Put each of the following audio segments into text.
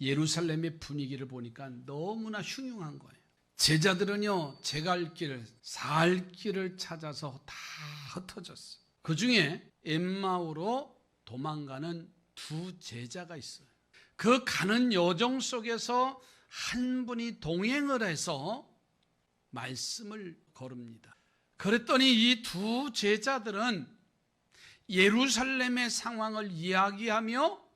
예루살렘의 분위기를 보니까 너무나 흉흉한 거예요. 제자들은요, 제갈 길을, 살 길을 찾아서 다 흩어졌어요. 그 중에 엠마오로 도망가는 두 제자가 있어요. 그 가는 여정 속에서 한 분이 동행을 해서 말씀을 걸읍니다. 그랬더니 이 두 제자들은 예루살렘의 상황을 이야기하며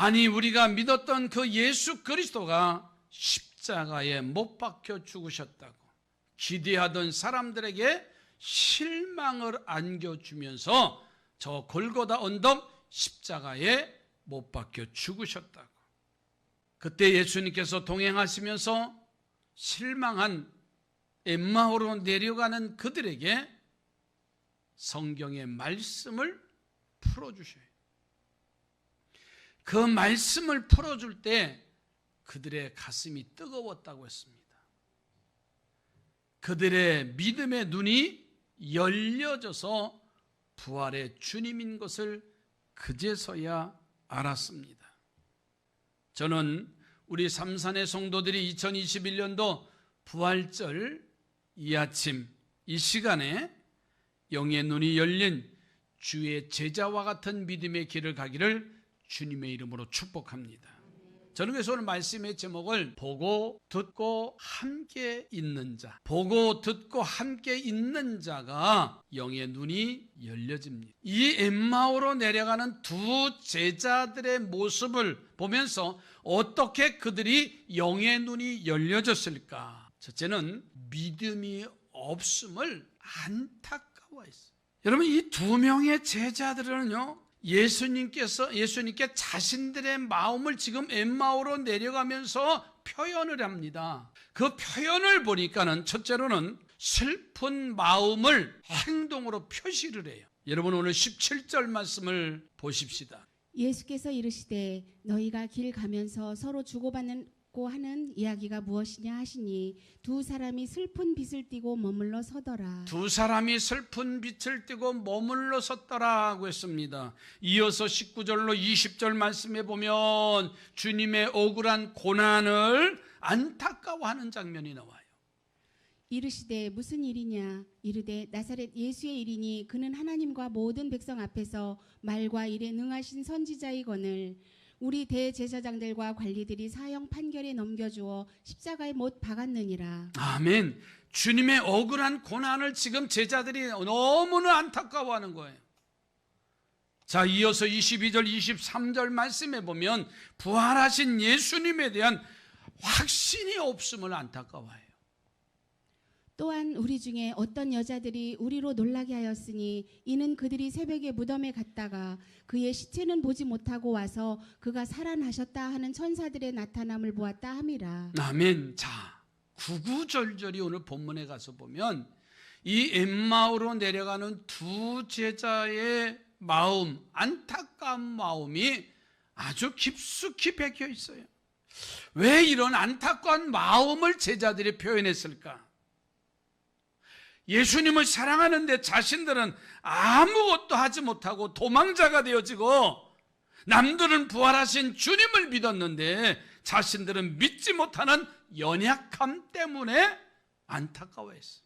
아니 우리가 믿었던 그 예수 그리스도가 십자가에 못 박혀 죽으셨다고 기대하던 사람들에게 실망을 안겨주면서 저 골고다 언덕 십자가에 못 박혀 죽으셨다고 그때 예수님께서 동행하시면서 실망한 엠마오로 내려가는 그들에게 성경의 말씀을 풀어주셔요. 그 말씀을 풀어줄 때 그들의 가슴이 뜨거웠다고 했습니다. 그들의 믿음의 눈이 열려져서 부활의 주님인 것을 그제서야 알았습니다. 저는 우리 삼산의 성도들이 2021년도 부활절 이 아침 이 시간에 영의 눈이 열린 주의 제자와 같은 믿음의 길을 가기를 주님의 이름으로 축복합니다. 저는 그래서 오늘 말씀의 제목을 보고 듣고 함께 있는 자, 보고 듣고 함께 있는 자가 영의 눈이 열려집니다. 이 엠마오로 내려가는 두 제자들의 모습을 보면서 어떻게 그들이 영의 눈이 열려졌을까? 첫째는 믿음이 없음을 안타까워했어요. 여러분 이 두 명의 제자들은요 예수님께서 예수님께 자신들의 마음을 지금 엠마오로 내려가면서 표현을 합니다. 그 표현을 보니까는 첫째로는 슬픈 마음을 행동으로 표시를 해요. 여러분 오늘 17절 말씀을 보십시다. 예수께서 이르시되 너희가 길 가면서 서로 주고받는 고 하는 이야기가 무엇이냐 하시니 두 사람이 슬픈 빛을 띠고 머물러 서더라. 두 사람이 슬픈 빛을 띠고 머물러 섰더라고 했습니다. 이어서 19절로 20절 말씀에 보면 주님의 억울한 고난을 안타까워하는 장면이 나와요. 이르시되 무슨 일이냐 이르되 나사렛 예수의 일이니 그는 하나님과 모든 백성 앞에서 말과 일에 능하신 선지자이거늘 우리 대제사장들과 관리들이 사형 판결에 넘겨주어 십자가에 못 박았느니라. 아멘. 주님의 억울한 고난을 지금 제자들이 너무나 안타까워하는 거예요. 자, 이어서 22절, 23절 말씀에 보면 부활하신 예수님에 대한 확신이 없음을 안타까워해요. 또한 우리 중에 어떤 여자들이 우리로 놀라게 하였으니 이는 그들이 새벽에 무덤에 갔다가 그의 시체는 보지 못하고 와서 그가 살아나셨다 하는 천사들의 나타남을 보았다 함이라. 아멘. 자, 구구절절이 오늘 본문에 가서 보면 이 엠마오로 내려가는 두 제자의 마음, 안타까운 마음이 아주 깊숙이 박혀 있어요. 왜 이런 안타까운 마음을 제자들이 표현했을까? 예수님을 사랑하는데 자신들은 아무것도 하지 못하고 도망자가 되어지고 남들은 부활하신 주님을 믿었는데 자신들은 믿지 못하는 연약함 때문에 안타까워했어.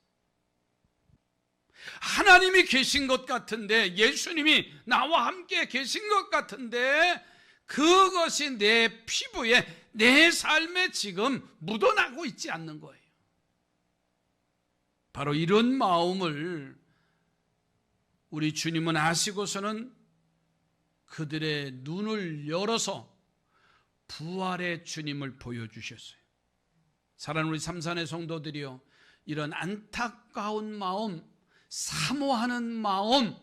하나님이 계신 것 같은데 예수님이 나와 함께 계신 것 같은데 그것이 내 피부에 내 삶에 지금 묻어나고 있지 않는 거예요. 바로 이런 마음을 우리 주님은 아시고서는 그들의 눈을 열어서 부활의 주님을 보여주셨어요. 사랑하는 우리 삼산의 성도들이요. 이런 안타까운 마음, 사모하는 마음,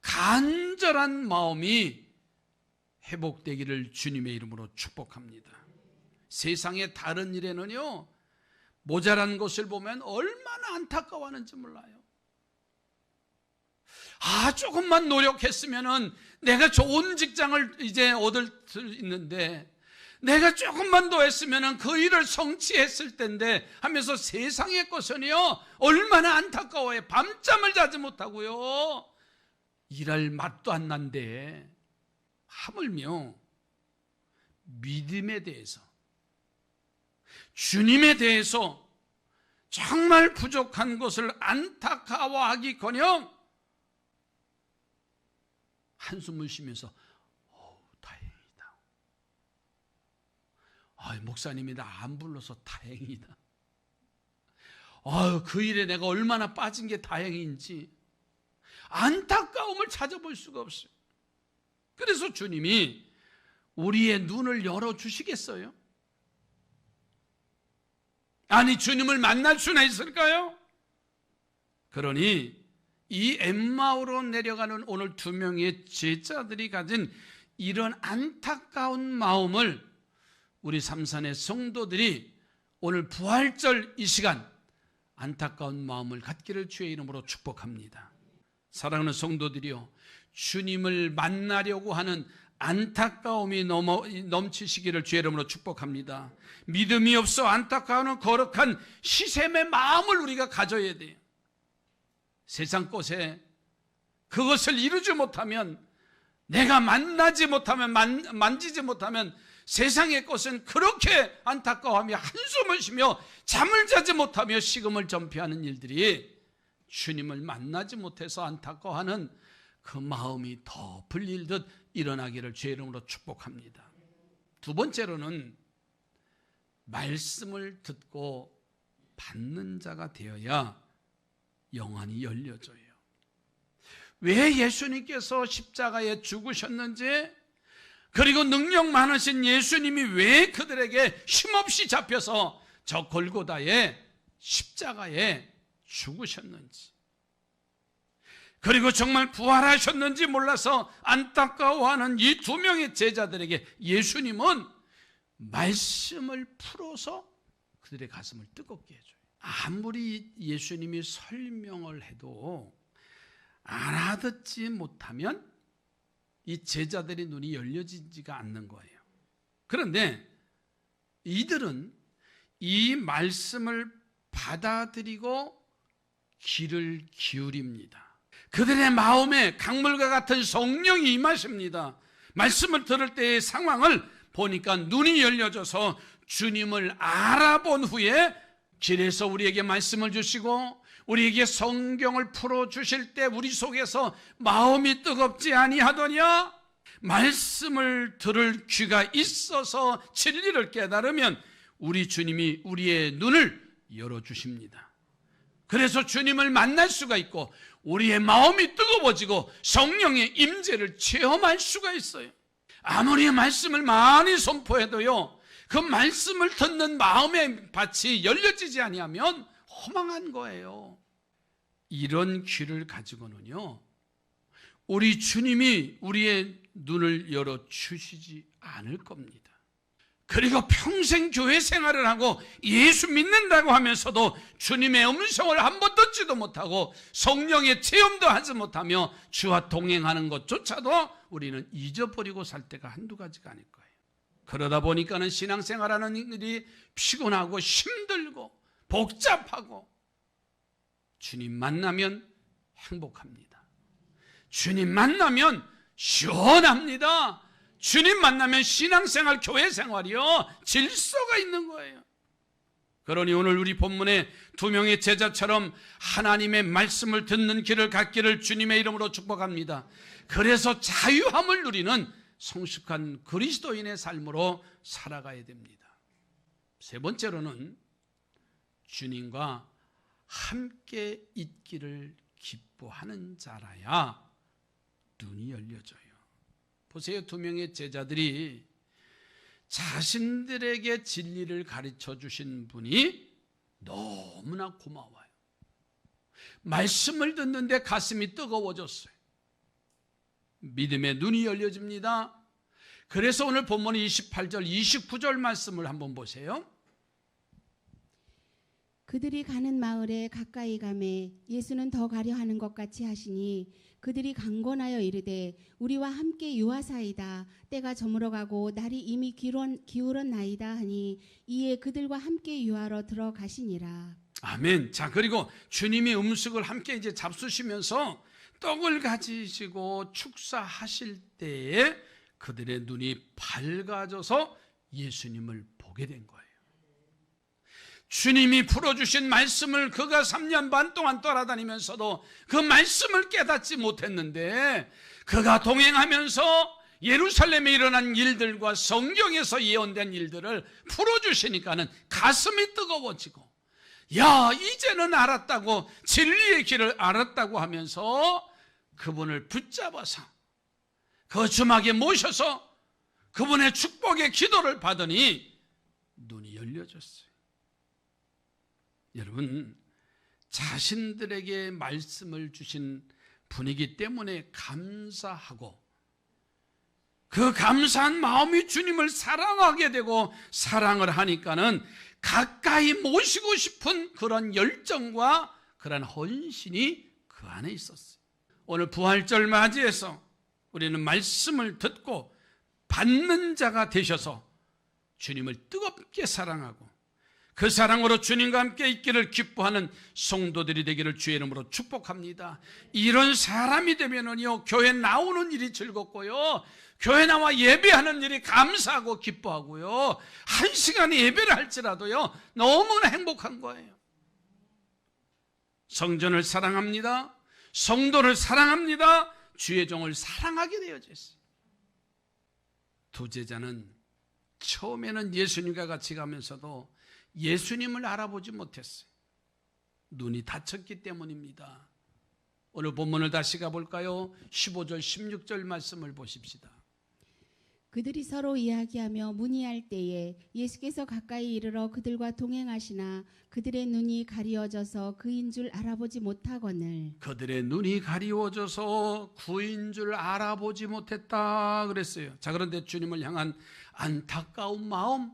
간절한 마음이 회복되기를 주님의 이름으로 축복합니다. 세상의 다른 일에는요, 모자란 것을 보면 얼마나 안타까워하는지 몰라요. 아, 조금만 노력했으면은 내가 좋은 직장을 이제 얻을 수 있는데, 내가 조금만 더 했으면은 그 일을 성취했을 텐데 하면서 세상의 것은요, 얼마나 안타까워해. 밤잠을 자지 못하고요. 일할 맛도 안 난데, 하물며 믿음에 대해서 주님에 대해서 정말 부족한 것을 안타까워하기커녕 한숨을 쉬면서 어 다행이다. 아, 목사님이 나 안 불러서 다행이다. 아유, 그 일에 내가 얼마나 빠진 게 다행인지 안타까움을 찾아볼 수가 없어요. 그래서 주님이 우리의 눈을 열어 주시겠어요? 아니, 주님을 만날 수나 있을까요? 그러니 이 엠마오로 내려가는 오늘 두 명의 제자들이 가진 이런 안타까운 마음을 우리 삼산의 성도들이 오늘 부활절 이 시간 안타까운 마음을 갖기를 주의 이름으로 축복합니다. 사랑하는 성도들이요. 주님을 만나려고 하는 안타까움이 넘치시기를 주의 이름으로 축복합니다. 믿음이 없어 안타까워하는 거룩한 시샘의 마음을 우리가 가져야 돼요. 세상 것에 그것을 이루지 못하면 내가 만나지 못하면 만, 만지지 못하면 세상의 것은 그렇게 안타까워하며 한숨을 쉬며 잠을 자지 못하며 식음을 전폐하는 일들이 주님을 만나지 못해서 안타까워하는 그 마음이 더 불릴 듯 일어나기를 주의 이름으로 축복합니다. 두 번째로는 말씀을 듣고 받는 자가 되어야 영안이 열려져요. 왜 예수님께서 십자가에 죽으셨는지 그리고 능력 많으신 예수님이 왜 그들에게 힘없이 잡혀서 저 골고다에 십자가에 죽으셨는지 그리고 정말 부활하셨는지 몰라서 안타까워하는 이 두 명의 제자들에게 예수님은 말씀을 풀어서 그들의 가슴을 뜨겁게 해줘요. 아무리 예수님이 설명을 해도 알아듣지 못하면 이 제자들의 눈이 열려지지가 않는 거예요. 그런데 이들은 이 말씀을 받아들이고 귀를 기울입니다. 그들의 마음에 강물과 같은 성령이 임하십니다. 말씀을 들을 때의 상황을 보니까 눈이 열려져서 주님을 알아본 후에 길에서 우리에게 말씀을 주시고 우리에게 성경을 풀어 주실 때 우리 속에서 마음이 뜨겁지 아니하더냐? 말씀을 들을 귀가 있어서 진리를 깨달으면 우리 주님이 우리의 눈을 열어 주십니다. 그래서 주님을 만날 수가 있고 우리의 마음이 뜨거워지고 성령의 임재를 체험할 수가 있어요. 아무리 말씀을 많이 선포해도요. 그 말씀을 듣는 마음의 밭이 열려지지 아니하면 허망한 거예요. 이런 귀를 가지고는요. 우리 주님이 우리의 눈을 열어 주시지 않을 겁니다. 그리고 평생 교회 생활을 하고 예수 믿는다고 하면서도 주님의 음성을 한 번 듣지도 못하고 성령의 체험도 하지 못하며 주와 동행하는 것조차도 우리는 잊어버리고 살 때가 한두 가지가 아닐 거예요. 그러다 보니까는 신앙생활하는 일이 피곤하고 힘들고 복잡하고 주님 만나면 행복합니다. 주님 만나면 시원합니다. 주님 만나면 신앙생활, 교회 생활이요. 질서가 있는 거예요. 그러니 오늘 우리 본문의 두 명의 제자처럼 하나님의 말씀을 듣는 길을 갖기를 주님의 이름으로 축복합니다. 그래서 자유함을 누리는 성숙한 그리스도인의 삶으로 살아가야 됩니다. 세 번째로는 주님과 함께 있기를 기뻐하는 자라야 눈이 열려져요. 보세요. 두 명의 제자들이 자신들에게 진리를 가르쳐 주신 분이 너무나 고마워요. 말씀을 듣는데 가슴이 뜨거워졌어요. 믿음의 눈이 열려집니다. 그래서 오늘 본문 28절, 29절 말씀을 한번 보세요. 그들이 가는 마을에 가까이 가매 예수는 더 가려 하는 것 같이 하시니 그들이 강권하여 이르되 우리와 함께 유하사이다 때가 저물어 가고 날이 이미 기울었, 기울었나이다 하니 이에 그들과 함께 유하러 들어가시니라 아멘. 자, 그리고 주님이 음식을 함께 이제 잡수시면서 떡을 가지시고 축사하실 때에 그들의 눈이 밝아져서 예수님을 보게 된 거예요. 주님이 풀어주신 말씀을 그가 3년 반 동안 따라다니면서도 그 말씀을 깨닫지 못했는데 그가 동행하면서 예루살렘에 일어난 일들과 성경에서 예언된 일들을 풀어주시니까는 가슴이 뜨거워지고 야 이제는 알았다고 진리의 길을 알았다고 하면서 그분을 붙잡아서 그 주막에 모셔서 그분의 축복의 기도를 받으니 눈이 열려졌어요. 여러분 자신들에게 말씀을 주신 분이기 때문에 감사하고 그 감사한 마음이 주님을 사랑하게 되고 사랑을 하니까는 가까이 모시고 싶은 그런 열정과 그런 헌신이 그 안에 있었어요. 오늘 부활절 맞이해서 우리는 말씀을 듣고 받는 자가 되셔서 주님을 뜨겁게 사랑하고 그 사랑으로 주님과 함께 있기를 기뻐하는 성도들이 되기를 주의 이름으로 축복합니다. 이런 사람이 되면은요, 교회 나오는 일이 즐겁고요, 교회 나와 예배하는 일이 감사하고 기뻐하고요, 한 시간 예배를 할지라도요, 너무나 행복한 거예요. 성전을 사랑합니다. 성도를 사랑합니다. 주의 종을 사랑하게 되어져 있어요. 두 제자는 처음에는 예수님과 같이 가면서도 예수님을 알아보지 못했어요. 눈이 다쳤기 때문입니다. 오늘 본문을 다시 가볼까요? 15절, 16절 말씀을 보십시다. 그들이 서로 이야기하며 문의할 때에 예수께서 가까이 이르러 그들과 동행하시나 그들의 눈이 가리워져서 그인 줄 알아보지 못하거늘 그들의 눈이 가리워져서 구인 줄 알아보지 못했다 그랬어요. 자, 그런데 주님을 향한 안타까운 마음,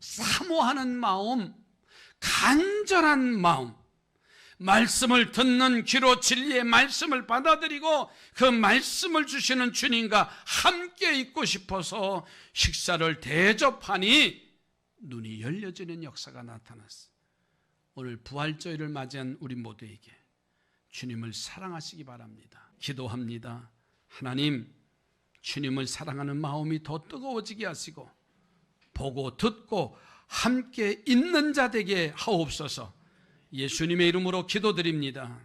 사모하는 마음, 간절한 마음, 말씀을 듣는 귀로 진리의 말씀을 받아들이고 그 말씀을 주시는 주님과 함께 있고 싶어서 식사를 대접하니 눈이 열려지는 역사가 나타났어. 오늘 부활절을 맞이한 우리 모두에게 주님을 사랑하시기 바랍니다. 기도합니다. 하나님, 주님을 사랑하는 마음이 더 뜨거워지게 하시고 보고 듣고 함께 있는 자 되게 하옵소서. 예수님의 이름으로 기도드립니다.